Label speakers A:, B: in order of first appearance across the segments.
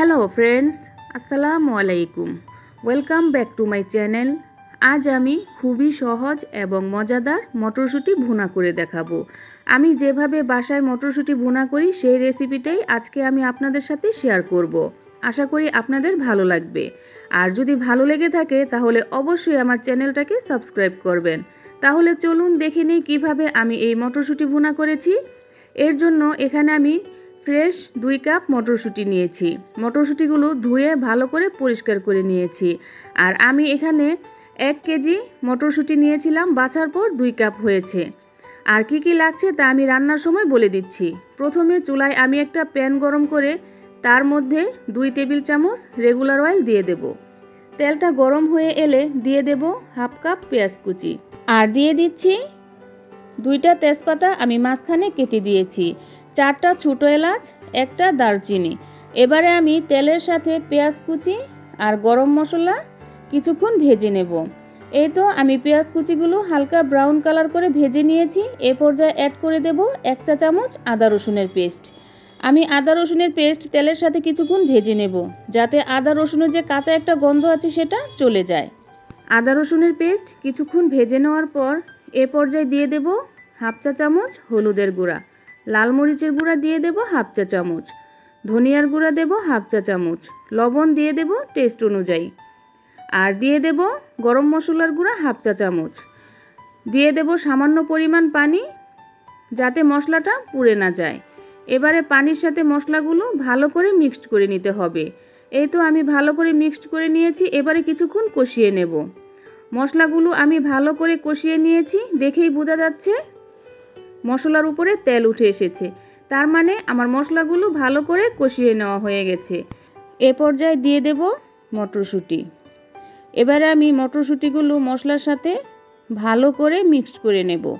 A: Hello friends আসসালামু আলাইকুম welcome back to my channel আজ আমি খুবই সহজ এবং মজাদার মটরশুঁটি ভুনা করে দেখাবো। আমি যেভাবে বাসায় মটরশুঁটি ভুনা করি, সেই রেসিপিটাই আজকে আমি আপনাদের সাথে শেয়ার করব। আশা করি আপনাদের ভালো লাগবে। আর যদি ভালো লেগে থাকে, তাহলে অবশ্যই আমার চ্যানেলটাকে সাবস্ক্রাইব করবেন। তাহলে চলুন দেখে নিই কীভাবে আমি এই মটরশুঁটি ভুনা করেছি। এর জন্য এখানে আমি ফ্রেশ দুই কাপ মটরশুঁটি নিয়েছি। মটরশুঁটিগুলো ধুয়ে ভালো করে পরিষ্কার করে নিয়েছি। আর আমি এখানে এক কেজি মটরশুঁটি নিয়েছিলাম, বাছার পর দুই কাপ হয়েছে। আর কি কি লাগছে তা আমি রান্নার সময় বলে দিচ্ছি। প্রথমে চুলায় আমি একটা প্যান গরম করে তার মধ্যে দুই টেবিল চামচ রেগুলার অয়েল দিয়ে দেব। তেলটা গরম হয়ে এলে দিয়ে দেব হাফ কাপ পেঁয়াজ কুচি। আর দিয়ে দিচ্ছি দুইটা তেজপাতা আমি মাঝখানে কেটে দিয়েছি। চারটা ছোটো এলাচ, একটা দারচিনি। এবারে আমি তেলের সাথে পেঁয়াজ কুচি আর গরম মশলা কিছুক্ষণ ভেজে নেব। এই তো আমি পেঁয়াজ কুচিগুলো হালকা ব্রাউন কালার করে ভেজে নিয়েছি। এ পর্যায়ে অ্যাড করে দেব এক চা চামচ আদা রসুনের পেস্ট। আমি আদা রসুনের পেস্ট তেলের সাথে কিছুক্ষণ ভেজে নেব, যাতে আদা রসুনের যে কাঁচা একটা গন্ধ আছে সেটা চলে যায়। আদা রসুনের পেস্ট কিছুক্ষণ ভেজে নেওয়ার পর এ পর্যায়ে দিয়ে দেব হাফ চা চামচ হলুদের গুঁড়া। লাল মরিচের গুঁড়া দিয়ে দেব হাফ চা চামচ। ধনিয়ার গুঁড়া দেব হাফ চা চামচ। লবণ দিয়ে দেব টেস্ট অনুযায়ী। আর দিয়ে দেব গরম মশলার গুঁড়া হাফ চা চামচ। দিয়ে দেব সামান্য পরিমাণ পানি যাতে মশলাটা পুড়ে না যায়। এবারে পানির সাথে মশলাগুলো ভালো করে মিক্সড করে নিতে হবে। এই তো আমি ভালো করে মিক্সড করে নিয়েছি, এবারে কিছুক্ষণ কষিয়ে নেব। মশলাগুলো আমি ভালো করে কষিয়ে নিয়েছি, দেখেই বোঝা যাচ্ছে মশলার উপরে তেল উঠে এসেছে। তার মানে আমার মশলাগুলো ভালো করে কষিয়ে নেওয়া হয়ে গেছে। এ পর্যায়ে দিয়ে দেব মটরশুঁটি। এবারে আমি মটরশুঁটিগুলো মশলার সাথে ভালো করে মিক্সড করে নেব।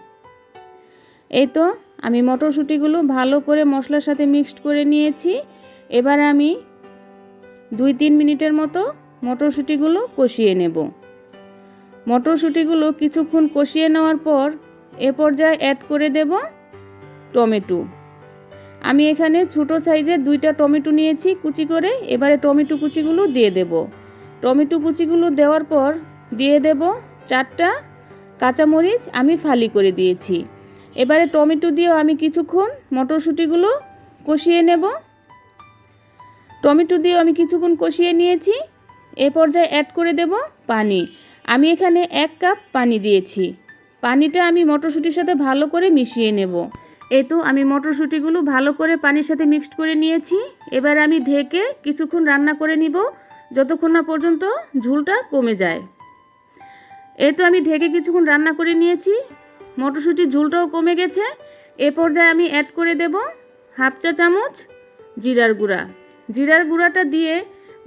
A: এই তো আমি মটরশুঁটিগুলো ভালো করে মশলার সাথে মিক্সড করে নিয়েছি। এবার আমি দুই তিন মিনিটের মতো মটরশুঁটিগুলো কষিয়ে নেব। মটরশুঁটিগুলো কিছুক্ষণ কষিয়ে নেওয়ার পর এ পর্যায়ে অ্যাড করে দেব টমেটো। আমি এখানে ছোটো সাইজের দুইটা টমেটো নিয়েছি কুচি করে, এবারে টমেটো কুচিগুলো দিয়ে দেব। টমেটো কুচিগুলো দেওয়ার পর দিয়ে দেব চারটা কাঁচামরিচ আমি ফালি করে দিয়েছি। এবারে টমেটো দিয়েও আমি কিছুক্ষণ মটরশুঁটিগুলো কষিয়ে নেব। টমেটো দিয়েও আমি কিছুক্ষণ কষিয়ে নিয়েছি। এ পর্যায়ে অ্যাড করে দেব পানি। আমি এখানে এক কাপ পানি দিয়েছি। পানিটা আমি মটরশুঁটির সাথে ভালো করে মিশিয়ে নেব। এই তো আমি মটরশুঁটিগুলো ভালো করে পানির সাথে মিক্সড করে নিয়েছি। এবার আমি ঢেকে কিছুক্ষণ রান্না করে নিব, যতক্ষণ না পর্যন্ত ঝুলটা কমে যায়। এই তো আমি ঢেকে কিছুক্ষণ রান্না করে নিয়েছি। মটরশুঁটির ঝুলটাও কমে গেছে। এ পর্যায়ে আমি অ্যাড করে দেব হাফ চা চামচ জিরার গুঁড়া। জিরার গুঁড়াটা দিয়ে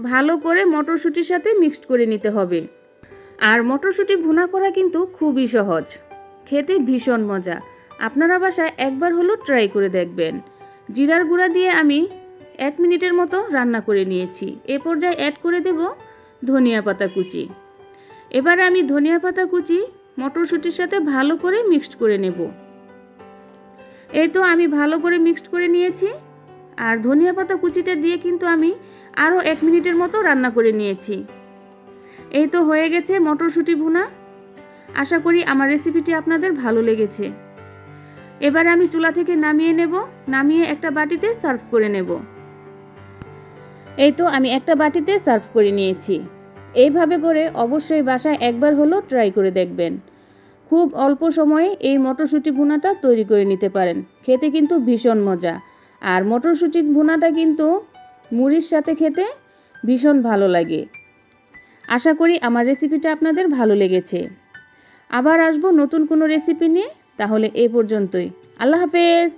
A: ভালো করে মটরশুঁটির সাথে মিক্সড করে নিতে হবে। আর মটরশুঁটি ভুনা করা কিন্তু খুবই সহজ। খেতে ভীষণ মজা। আপনারা বাসায় একবার হলো ট্রাই করে দেখবেন। জিরার গুঁড়া দিয়ে আমি এক মিনিটের মতো রান্না করে নিয়েছি। এ পর্যায়ে অ্যাড করে দেব ধনিয়া পাতা কুচি। এবারে আমি ধনিয়া পাতা কুচি মটরশুঁটির সাথে ভালো করে মিক্সড করে নেব। এই তো আমি ভালো করে মিক্সড করে নিয়েছি। আর ধনিয়া পাতা কুচিটা দিয়ে কিন্তু আমি আরও এক মিনিটের মতো রান্না করে নিয়েছি। এই তো হয়ে গেছে মটরশুঁটি ভুনা। আশা করি আমার রেসিপিটি আপনাদের ভালো লেগেছে। এবার আমি চুলা থেকে নামিয়ে নেব, নামিয়ে একটা বাটিতে সার্ভ করে নেব। এই তো আমি একটা বাটিতে সার্ভ করে নিয়েছি। এইভাবে করে অবশ্যই বাসায় একবার হলো ট্রাই করে দেখবেন। খুব অল্প সময়ে এই মটরশুঁটি ভুনাটা তৈরি করে নিতে পারেন। খেতে কিন্তু ভীষণ মজা। আর মটরশুঁটির ভুনাটা কিন্তু মুড়ির সাথে খেতে ভীষণ ভালো লাগে। আশা করি আমার রেসিপিটা আপনাদের ভালো লেগেছে। আবার আসব নতুন কোনো রেসিপি নিয়ে, তাহলে এ পর্যন্তই। আল্লাহ হাফেজ!